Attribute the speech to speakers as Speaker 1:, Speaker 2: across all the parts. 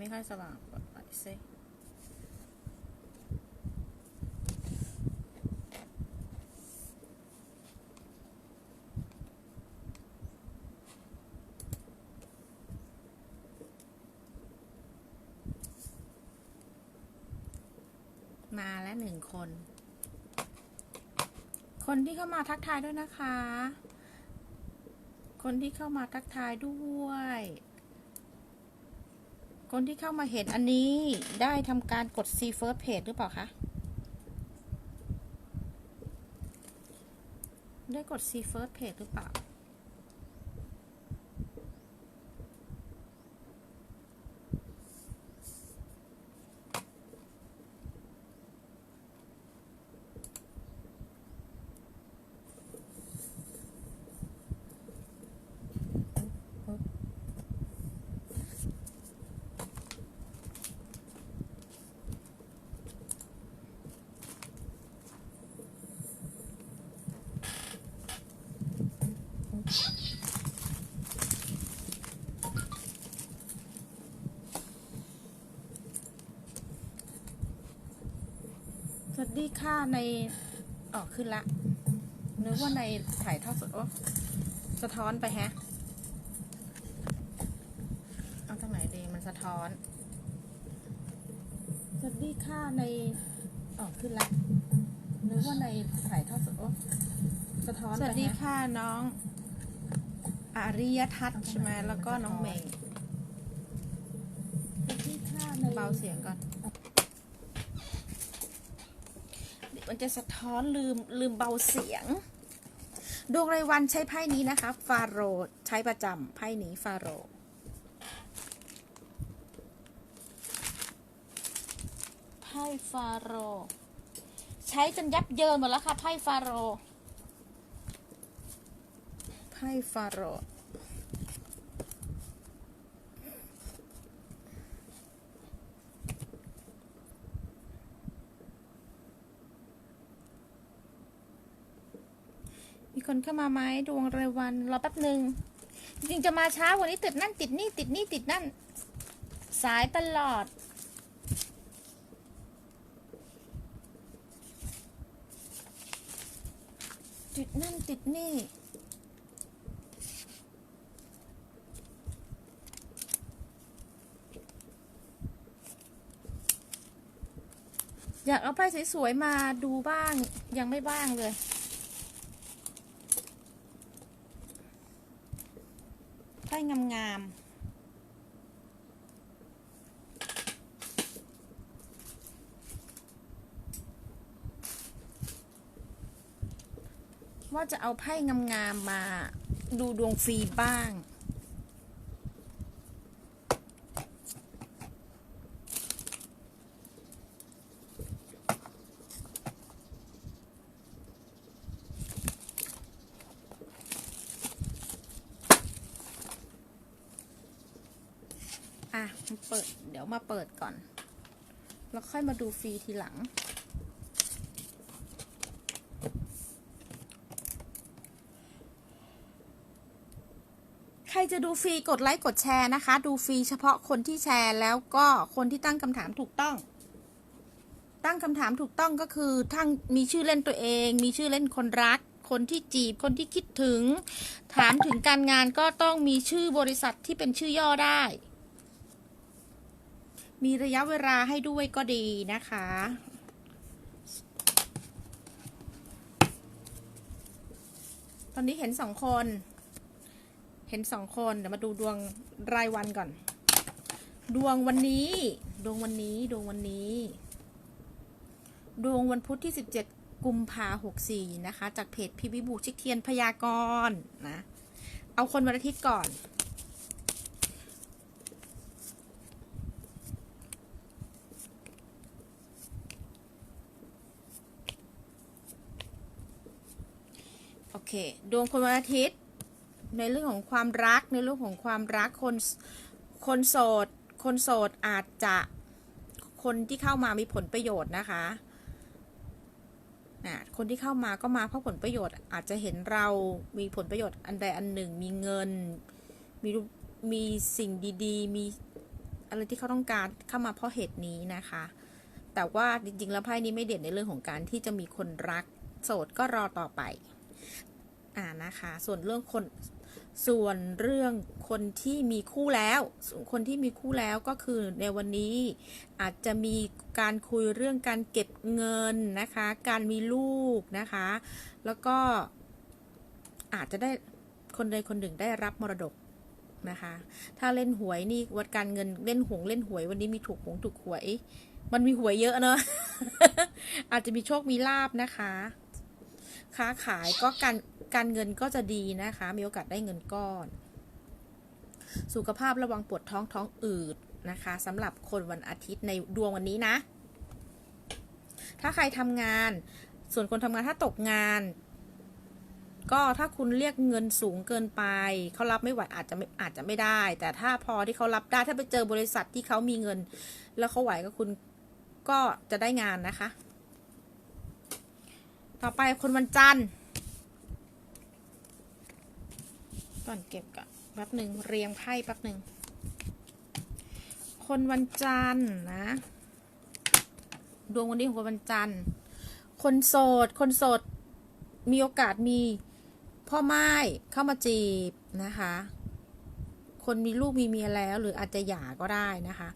Speaker 1: ไม่ค่อยสว่างเปิดไฟซิมาแล้วหนึ่งคน คนที่เข้ามาทักทายด้วยนะคะ คนที่เข้ามาทักทายด้วย คนที่เข้ามาเห็นอันนี้ได้ทำการกด see first page หรือเปล่าคะ ได้กด see first page หรือเปล่า สวัสดีค่ะในอ๋อขึ้นละนึกว่าในถ่ายทอดสดโอ้สะท้อนไปแฮะ เอาทางไหนดีมันสะท้อนสวัสดีค่ะในอ๋อขึ้นละนึกว่าในถ่ายทอดสดโอ้สะท้อนไปแฮะสวัสดีค่ะน้องอาริยทัศน์ใช่ไหมแล้วก็น้องเมย์
Speaker 2: สวัสดีค่ะใน
Speaker 1: เบาเสียงก่อน เดี๋ยว มันจะสะท้อนลืมลืมเบาเสียง ดวงรายวันใช้ไพ่นี้นะคะ ฟาโรใช้ประจำไพ่นี้ฟาโรไพ่ฟาโรใช้จนยับเยินหมดแล้วค่ะไพ่ฟาโรไพ่ฟาโร มีคนเข้ามาไหมดวงรายวันรอแป๊บหนึ่งจริงจะมาช้ากว่านี้ติดนั่นติดนี่ติดนี่ติดนั่น สายตลอด ติดนั่นติดนี่อยากเอาไพ่สวยๆมาดูบ้างยังไม่บ้างเลย ไพ่งามๆว่าจะเอาไพ่งามๆมาดูดวงฟรีบ้าง เปิด เดี๋ยวมาเปิดก่อน แล้วค่อยมาดูฟรีทีหลัง ใครจะดูฟรีกดไลค์กดแชร์นะคะ ดูฟรีเฉพาะคนที่แชร์แล้วก็คนที่ตั้งคำถามถูกต้อง ตั้งคำถามถูกต้องก็คือทั้งมีชื่อเล่นตัวเอง มีชื่อเล่นคนรักคนที่จีบคนที่คิดถึง ถามถึงการงานก็ต้องมีชื่อบริษัทที่เป็นชื่อย่อได้ มีระยะเวลาให้ด้วยก็ดีนะคะ ตอนนี้เห็นสองคน เห็นสองคน เดี๋ยวมาดูดวงรายวันก่อน ดวงวันนี้ ดวงวันนี้ ดวงวันนี้ ดวงวันพุธที่17กุมภาหกสี่นะคะ จากเพจพิวิบูชิกเทียนพยากรณ์นะ เอาคนวันอาทิตย์ก่อน โอเค ดวงคนวันอาทิตย์ ในเรื่องของความรักในเรื่องของความรักคนคนโสด คนโสดอาจจะคนที่เข้ามามีผลประโยชน์นะคะนะคนที่เข้ามาก็มาเพราะผลประโยชน์ อาจจะเห็นเรามีผลประโยชน์อันใดอันหนึ่ง มีเงิน มีมีสิ่งดีๆ มีอะไรที่เขาต้องการเข้ามาเพราะเหตุนี้นะคะ แต่ว่าจริงๆ แล้วไพ่นี้ไม่เด่นในเรื่องของการที่จะมีคนรัก โสดก็รอต่อไป อ่านะคะ ส่วนเรื่องคน ส่วนเรื่องคนที่มีคู่แล้วส่วนคนที่มีคู่แล้วก็คือในวันนี้อาจจะมีการคุยเรื่องการเก็บเงินนะคะ การมีลูกนะคะ แล้วก็อาจจะได้คนใดคนหนึ่งได้รับมรดกนะคะ ถ้าเล่นหวยนี่วัดการเงินเล่นหงเล่นหวย วันนี้มีถูกหงถูกหวย มันมีหวยเยอะเนอะอาจจะมีโชคมีลาบนะคะ ค้าขายก็การการเงินก็จะดีนะคะ มีโอกาสได้เงินก้อน สุขภาพระวังปวดท้องท้องอืดนะคะสำหรับคนวันอาทิตย์ในดวงวันนี้นะ ถ้าใครทำงาน ส่วนคนทำงานถ้าตกงาน ก็ถ้าคุณเรียกเงินสูงเกินไป เขารับไม่ไหวอาจจะไม่อาจจะไม่ได้ แต่ถ้าพอที่เขารับได้ถ้าไปเจอบริษัทที่เขามีเงิน แล้วเขาไหวก็คุณก็จะได้งานนะคะ ต่อไปคนวันจันทร์ก่อนเก็บก่อนแป๊บหนึ่งเรียงไพ่แป๊บหนึ่ง คนวันจันทร์นะ ดวงวันนี้ของคนวันจันทร์ คนโสด คนโสด มีโอกาสมีพ่อไม้เข้ามาจีบนะคะ คนมีลูกมีเมียแล้ว หรืออาจจะหย่าก็ได้นะคะ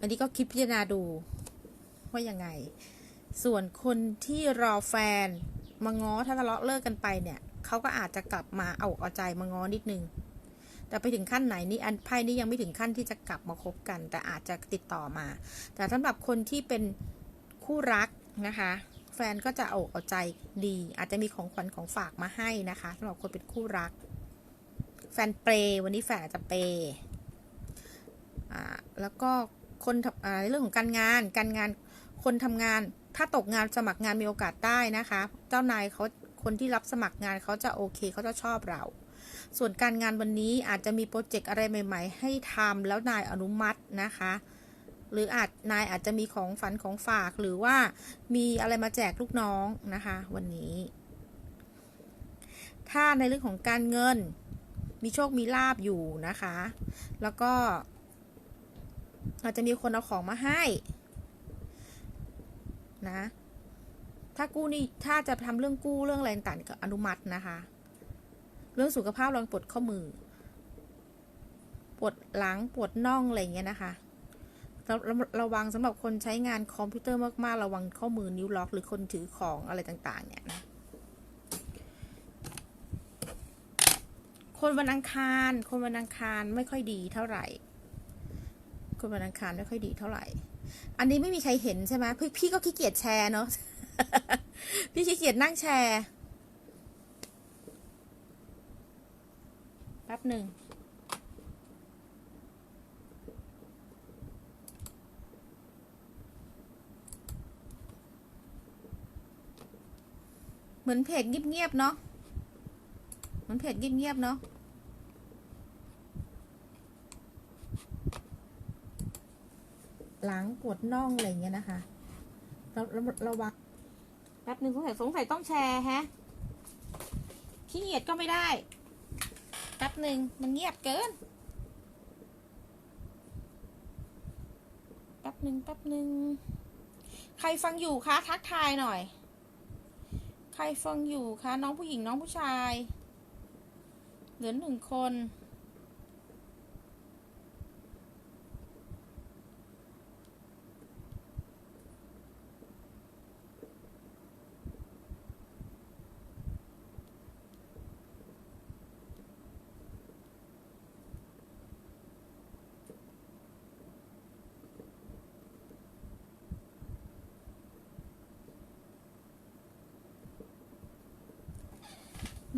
Speaker 1: อันนี้ก็คิดพิจารณาดูว่ายังไง ส่วนคนที่รอแฟนมาง้อถ้าทะเลาะเลิกกันไปเนี่ยเขาก็อาจจะกลับมาเอาอกเอาใจมาง้อนิดนึง แต่ไปถึงขั้นไหนนี่อันไพ่นี่ยังไม่ถึงขั้นที่จะกลับมาคบกัน แต่อาจจะติดต่อมา แต่สำหรับคนที่เป็นคู่รักนะคะ แฟนก็จะเอาอกเอาใจดี อาจจะมีของขวัญของฝากมาให้นะคะสำหรับคนเป็นคู่รัก แฟนเปรย์วันนี้แฟนอาจจะเปย์อ่าแล้วก็คนทำอ่าในเรื่องของการงานการงานคนทำงาน ถ้าตกงานสมัครงานมีโอกาสได้นะคะ เจ้านายเขาคนที่รับสมัครงานเขาจะโอเคเขาจะชอบเรา ส่วนการงานวันนี้อาจจะมีโปรเจกต์อะไรใหม่ ๆ ให้ทำแล้วนายอนุมัตินะคะ หรืออาจนายอาจจะมีของฝันของฝากหรือว่ามีอะไรมาแจกลูกน้องนะคะ วันนี้ ถ้าในเรื่องของการเงินมีโชคมีลาบอยู่นะคะ แล้วก็อาจจะมีคนเอาของมาให้ นะ ถ้ากู้นี่ถ้าจะทำเรื่องกู้เรื่องอะไรต่างๆก็อนุมัตินะคะ เรื่องสุขภาพลองปวดข้อมือ ปวดหลังปวดน่องอะไรเงี้ยนะคะระระระวังสำหรับคนใช้งานคอมพิวเตอร์มากๆ ระวังข้อมือนิ้วล็อก หรือคนถือของอะไรต่างๆ เนี่ยนะคนวันอังคาร คนวันอังคารไม่ค่อยดีเท่าไหร่ คนวันอังคารไม่ค่อยดีเท่าไหร่ อันนี้ไม่มีใครเห็นใช่ไหมพี่พี่ก็ขี้เกียจแชร์เนาะพี่ขี้เกียจนั่งแชร์แป๊บหนึ่งเหมือนเพจเงียบๆเนาะเหมือนเพจเงียบๆเนาะ หลังปวดน่องอะไรอย่างเงี้ยนะคะเราเราระวังแป๊บหนึ่งสงสัยสงสัยต้องแชร์แฮะขี้เกียจก็ไม่ได้แป๊บหนึ่งมันเงียบเกินแป๊บหนึ่งแป๊บหนึ่งใครฟังอยู่คะทักทายหน่อย ใครฟังอยู่คะน้องผู้หญิงน้องผู้ชาย เหลือหนึ่งคน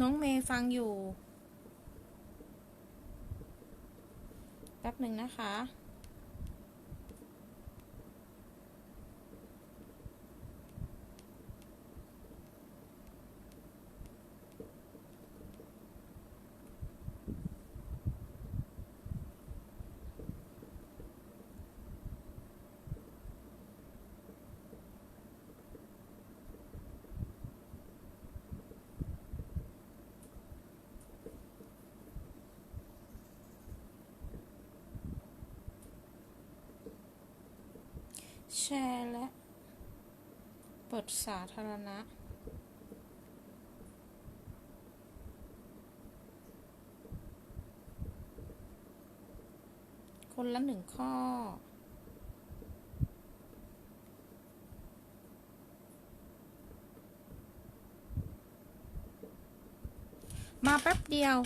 Speaker 1: น้องเมย์ฟังอยู่ แป๊บหนึ่งนะคะ ร์และเปิดสาธารณะ คนละหนึ่งข้อมาแป๊บเดียว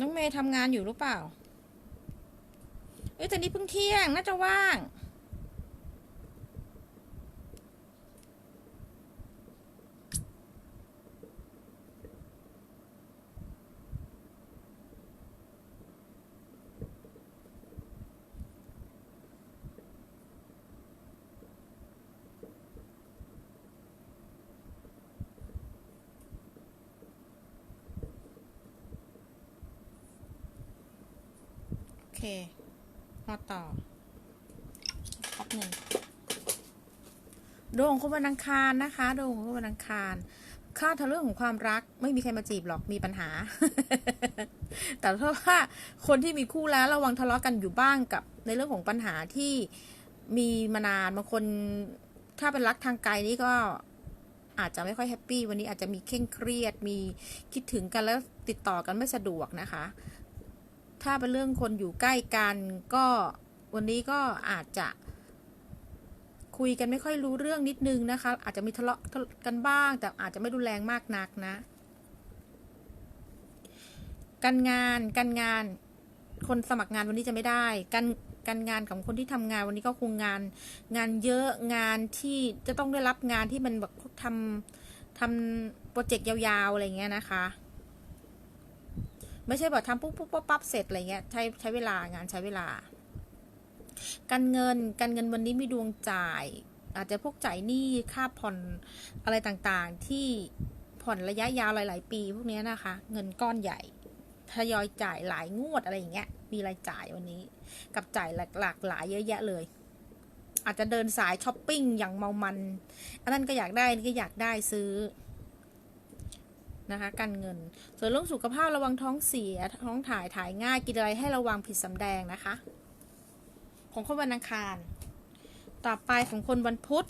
Speaker 1: น้อง เมย์ทำงานอยู่หรือเปล่า เอ้ยแต่นี้เพิ่งเที่ยงน่าจะว่าง เคมาต่อแป๊บหนึ่งดวงของคนวันอังคารนะคะดวงของคนวันอังคารค่าทางเรื่องของความรักไม่มีใครมาจีบหรอกมีปัญหา แต่ถ้าว่าคนที่มีคู่แล้วระวังทะเลาะกันอยู่บ้างกับ ในเรื่องของปัญหาที่มีมานานบางคนถ้าเป็นรักทางไกลนี่ก็อาจจะไม่ค่อยแฮปปี้วันนี้อาจจะมีเคร่งเครียดมีคิดถึงกันแล้วติดต่อกันไม่สะดวกนะคะ ถ้าเป็นเรื่องคนอยู่ใกล้กัน ก็วันนี้ก็อาจจะ คุยกันไม่ค่อยรู้เรื่องนิดนึงนะคะ อาจจะมีทะเลาะกันบ้าง แต่อาจจะไม่รุนแรงมากนักนะ การงานการงานคนสมัครงานวันนี้จะไม่ได้ การการงานของคนที่ทำงานวันนี้ก็คงงาน งานเยอะงานที่จะต้องได้รับงานที่มันแบบทำทำโปรเจกต์ยาวๆอะไรเงี้ยนะคะ ไม่ใช่แบบทำปุ๊บปุ๊บปั๊บปั๊บเสร็จอะไรเงี้ยใช้ใช้เวลางานใช้เวลา การเงินการเงินวันนี้มีดวงจ่าย อาจจะพวกจ่ายหนี้ค่าผ่อนอะไรต่างๆ ที่ผ่อนระยะยาวหลาย ๆ ปี พวกนี้นะคะ เงินก้อนใหญ่ทยอยจ่ายหลายงวดอะไรอย่างเงี้ย มีรายจ่ายวันนี้ กับจ่ายหลากหลายเยอะแยะเลย อาจจะเดินสายช้อปปิ้งอย่างเมามัน อันนั้นก็อยากได้นี่ก็อยากได้ซื้อ นะคะการเงิน ส่วนเรื่องสุขภาพระวังท้องเสีย ท้องถ่ายถ่ายง่ายกินอะไรให้ระวังผิดสำแดงนะคะ ของคนวันอังคาร ต่อไปของคนวันพุธ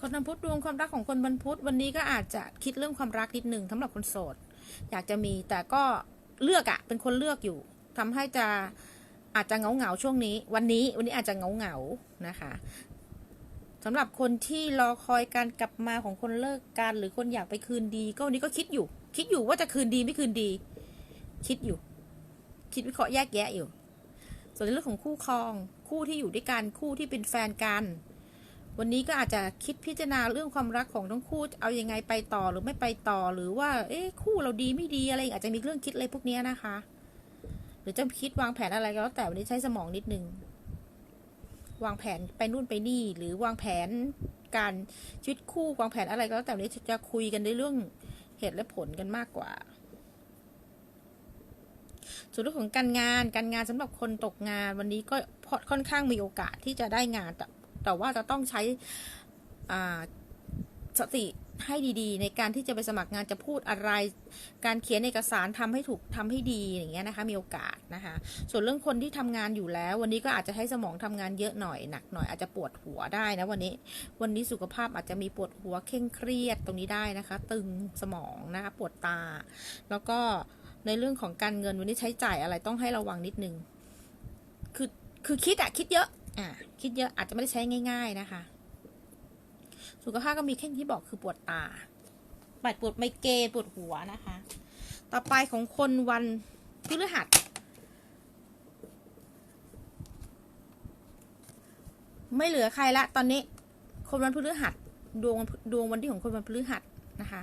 Speaker 1: คนวันพุธดวงความรักของคนวันพุธวันนี้ก็อาจจะคิดเรื่องความรักนิดหนึ่งสำหรับคนโสด อยากจะมีแต่ก็เลือกอะเป็นคนเลือกอยู่ทำให้จะอาจจะเหงาเหงาช่วงนี้ วันนี้วันนี้อาจจะเหงาเหงานะคะ สำหรับคนที่รอคอยการกลับมาของคนเลิกกันหรือคนอยากไปคืนดี ก็วันนี้ก็คิดอยู่ คิดอยู่ว่าจะคืนดีไม่คืนดี คิดอยู่ คิดวิเคราะห์แยกแยะอยู่ ส่วนในเรื่องของคู่ครอง คู่ที่อยู่ด้วยกันคู่ที่เป็นแฟนกัน วันนี้ก็อาจจะคิดพิจารณาเรื่องความรักของทั้งคู่เอาอยังไงไปต่อหรือไม่ไปต่อหรือว่า เอ๊ะคู่เราดีไม่ดีอะไรอาจจะมีเรื่องคิดอะไรพวกนี้นะคะ หรือจะคิดวางแผนอะไรก็แล้วแต่วันนี้ใช้สมองนิดนึง วางแผนไปนู่นไปนี่ หรือวางแผนการชีวิตคู่วางแผนอะไรก็แล้วแต่นี้จะคุยกันในเรื่องเหตุและผลกันมากกว่า ส่วนเรื่องของการงานการงานสำหรับคนตกงานวันนี้ก็ค่อนข้างมีโอกาสที่จะได้งานแต่แต่ว่าจะต้องใช้สติ ให้ดีๆ ในการที่จะไปสมัครงานจะพูดอะไร การเขียนเอกสารทำให้ถูกทำให้ดีอย่างเงี้ยนะคะมีโอกาสนะคะ ส่วนเรื่องคนที่ทำงานอยู่แล้ว วันนี้ก็อาจจะให้สมองทำงานเยอะหน่อยหนักหน่อยอาจจะปวดหัวได้นะวันนี้วันนี้สุขภาพอาจจะมีปวดหัวเคร่งเครียดตรงนี้ได้นะคะ ตึงสมองนะคะปวดตา แล้วก็ในเรื่องของการเงินวันนี้ใช้จ่ายอะไรต้องให้ระวังนิดนึงคือคือคิดอะคิดเยอะอ่าคิดเยอะอาจจะไม่ได้ใช้ง่าย ๆนะคะ สุขภาพก็มีแค่ที่บอกคือปวดตาปวดปวดไมเกรนปวดหัวนะคะ ต่อไปของคนวันพฤหัสไม่เหลือใครละ ตอนนี้ คนวันพฤหัสดวงดวงวันที่ของคนวันพฤหัสนะคะ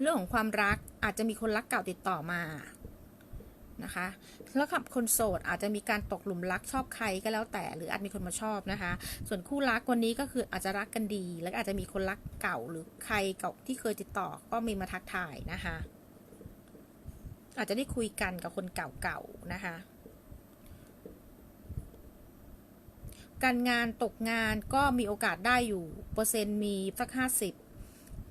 Speaker 1: เรื่องของความรักอาจจะมีคนรักเก่าติดต่อมา นะคะแล้วกับคนโสดอาจจะมีการตกหลุมรักชอบใครก็แล้วแต่ หรืออาจมีคนมาชอบนะคะ ส่วนคู่รักวันนี้ก็คืออาจจะรักกันดี แล้วอาจจะมีคนรักเก่าหรือใครเก่าที่เคยติดต่อก็มีมาทักทายนะคะ อาจจะได้คุยกันกับคนเก่าๆนะคะการงานตกงานก็มีโอกาสได้อยู่ เปอร์เซ็นต์มีสักห้าสิบ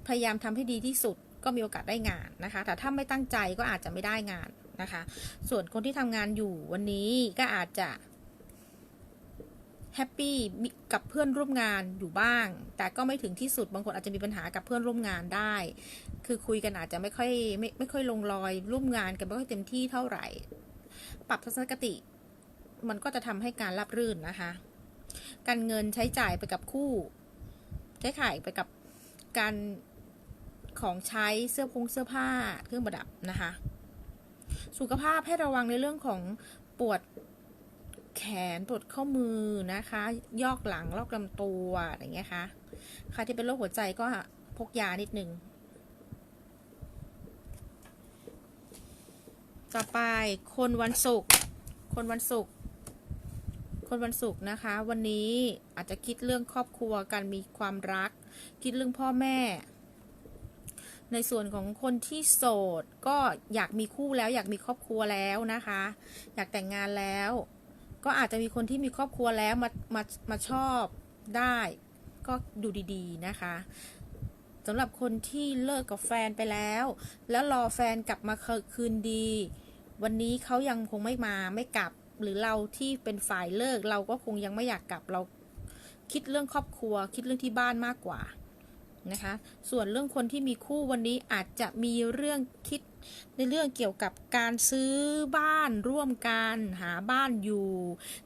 Speaker 1: พยายามทำให้ดีที่สุดก็มีโอกาสได้งานนะคะ แต่ถ้าไม่ตั้งใจก็อาจจะไม่ได้งาน นะคะ ส่วนคนที่ทำงานอยู่วันนี้ก็อาจจะแฮปปี้กับเพื่อนร่วมงานอยู่บ้าง แต่ก็ไม่ถึงที่สุดบางคนอาจจะมีปัญหากับเพื่อนร่วมงานได้ คือคุยกันอาจจะไม่ค่อยไม่ไม่ค่อยลงรอยร่วมงานกันไม่ค่อยเต็มที่เท่าไหร่ ปรับทัศนคติ มันก็จะทำให้การรับรื่นนะคะ การเงินใช้จ่ายไปกับคู่ ใช้จ่ายไปกับการของใช้เสื้อพงเสื้อผ้าเครื่องประดับนะคะ สุขภาพให้ระวังในเรื่องของปวดแขนปวดข้อมือนะคะ ยอกหลังรอบลำตัวอย่างเงี้ยค่ะใครที่เป็นโรคหัวใจก็พกยานิดนึง ต่อไปคนวันศุกร์คนวันศุกร์คนวันศุกร์นะคะ วันนี้อาจจะคิดเรื่องครอบครัวการมีความรัก คิดเรื่องพ่อแม่ ในส่วนของคนที่โสดก็อยากมีคู่แล้ว อยากมีครอบครัวแล้วนะคะ อยากแต่งงานแล้ว ก็อาจจะมีคนที่มีครอบครัวแล้วมามามาชอบได้ ก็ดูดีๆนะคะสำหรับคนที่เลิกกับแฟนไปแล้ว แล้วรอแฟนกลับมาคืนดี วันนี้เขายังคงไม่มาไม่กลับ หรือเราที่เป็นฝ่ายเลิกเราก็คงยังไม่อยากกลับเราคิดเรื่องครอบครัว คิดเรื่องที่บ้านมากกว่า นะคะ ส่วนเรื่องคนที่มีคู่วันนี้อาจจะมีเรื่องคิดในเรื่องเกี่ยวกับการซื้อบ้านร่วมกันหาบ้านอยู่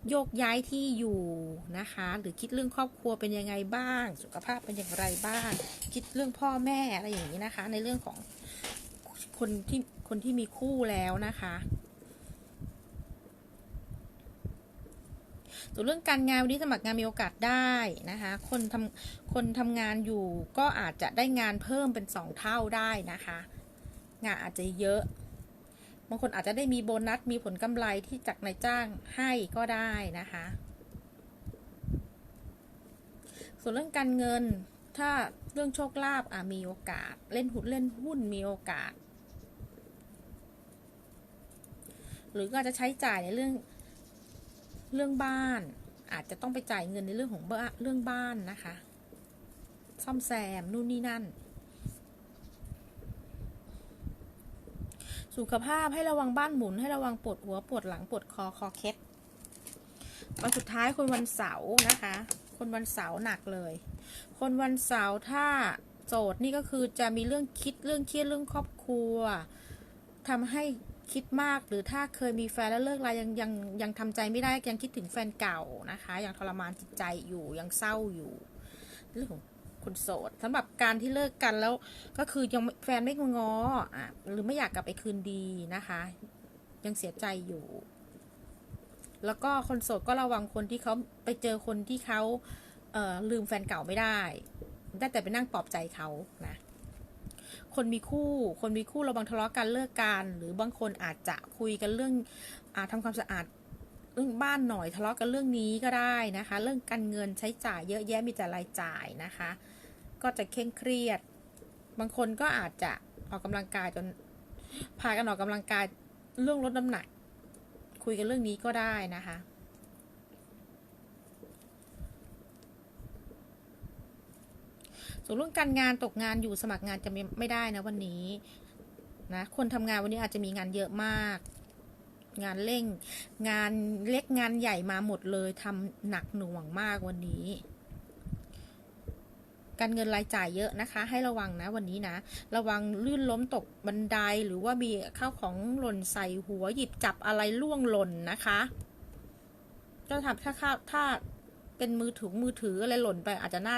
Speaker 1: โยกย้ายที่อยู่นะคะ หรือคิดเรื่องครอบครัวเป็นยังไงบ้าง สุขภาพเป็นอย่างไรบ้าง คิดเรื่องพ่อแม่อะไรอย่างนี้นะคะ ในเรื่องของคนที่คนที่มีคู่แล้วนะคะ ส่วนเรื่องการงานวันนี้สมัครงานมีโอกาสได้นะคะ คนทำคนทำงานอยู่ก็อาจจะได้งานเพิ่มเป็นสองเท่าได้นะคะ งานอาจจะเยอะ บางคนอาจจะได้มีโบนัสมีผลกำไรที่จากนายจ้างให้ก็ได้นะคะ ส่วนเรื่องการเงินถ้าเรื่องโชคลาภอะมีโอกาส เล่นหุ้นเล่นหุ้นมีโอกาส หรือก็จะใช้จ่ายในเรื่อง เรื่องบ้าน อาจจะต้องไปจ่ายเงินในเรื่องของเรื่องบ้านนะคะ ซ่อมแซมนู่นนี่นั่น สุขภาพให้ระวังบ้านหมุนให้ระวังปวดหัวปวดหลังปวดคอคอเคล็ดวันสุดท้ายคนวันเสาร์นะคะ คนวันเสาร์หนักเลย คนวันเสาร์ถ้าโจทย์นี่ก็คือจะมีเรื่องคิดเรื่องเครียดเรื่องครอบครัวทำให้ คิดมากหรือถ้าเคยมีแฟนแล้วเลิกลายังยังยังทำใจไม่ได้ยังคิดถึงแฟนเก่านะคะ ยังทรมานจิตใจอยู่ยังเศร้าอยู่เรื่องของคนโสดสำหรับการที่เลิกกันแล้วก็คือยังแฟนไม่งออะหรือไม่อยากกลับไปคืนดีนะคะ ยังเสียใจอยู่ แล้วก็คนโสดก็ระวังคนที่เขาไปเจอคนที่เขาเอ่อลืมแฟนเก่าไม่ได้ ได้แต่ไปนั่งปลอบใจเขานะ คนมีคู่ คนมีคู่เระวังทะเลาะกันเลิกกันหรือบางคนอาจจะคุยกันเรื่องอาทำความสะอาดเรื่องบ้านหน่อยทะเลาะกันเรื่องนี้ก็ได้นะคะ เรื่องการเงินใช้จ่ายเยอะแยะมีแต่รายจ่ายนะคะ ก็จะเคร่งเครียด บางคนก็อาจจะออกกำลังกายจนพากันออกกำลังกายเรื่องลดน้ำหนัก คุยกันเรื่องนี้ก็ได้นะคะ ส่วนเรื่องการงานตกงานอยู่สมัครงานจะไม่ได้นะวันนี้นะคนทำงานวันนี้อาจจะมีงานเยอะมาก งานเร่ง งานเล็กงานใหญ่มาหมดเลยทำหนักหน่วงมากวันนี้ การเงินรายจ่ายเยอะนะคะ ให้ระวังนะวันนี้นะ ระวังลื่นล้มตกบันไดหรือว่ามีข้าวของหล่นใส่หัวหยิบจับอะไรล่วงหล่นนะคะก็ทำถ้าข้าถ้าเป็นมือถือมือถืออะไรหล่นไปอาจจะหน้า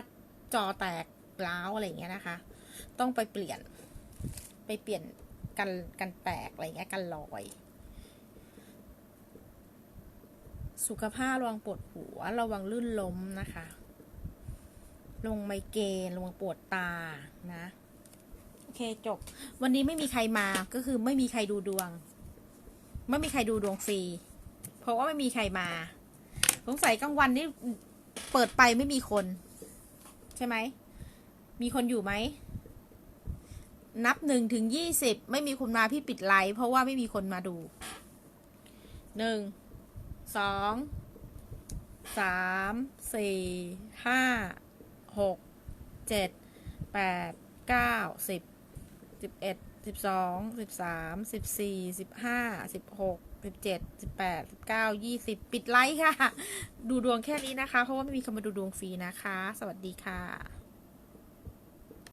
Speaker 1: จอแตก ร้าวอะไรเงี้ยนะคะ ต้องไปเปลี่ยน ไปเปลี่ยนกันกันแตกอะไรเงี้ยกันลอย สุขภาพระวังปวดหัว ระวังลื่นล้มนะคะ ลงไมเกรนระวังปวดตานะ โอเคจบ วันนี้ไม่มีใครมาก็คือไม่มีใครดูดวง ไม่มีใครดูดวงฟรีเพราะว่าไม่มีใครมา สงสัยกลางวันนี่เปิดไปไม่มีคน ใช่ไหม มีคนอยู่ไหม นับหนึ่งถึงยี่สิบไม่มีคนมาพี่ปิดไลฟ์เพราะว่าไม่มีคนมาดูหนึ่งสองสามสี่ห้าหกเจ็ดแปดเก้าสิบสิบเอ็ดสิบสองสิบสามสิบสี่สิบห้าสิบหกสิบเจ็ดสิบแปดสิบเก้ายี่สิบปิดไลค์ค่ะ ดูดวงแค่นี้นะคะ เพราะว่าไม่มีคนมาดูดวงฟรีนะคะ สวัสดีค่ะ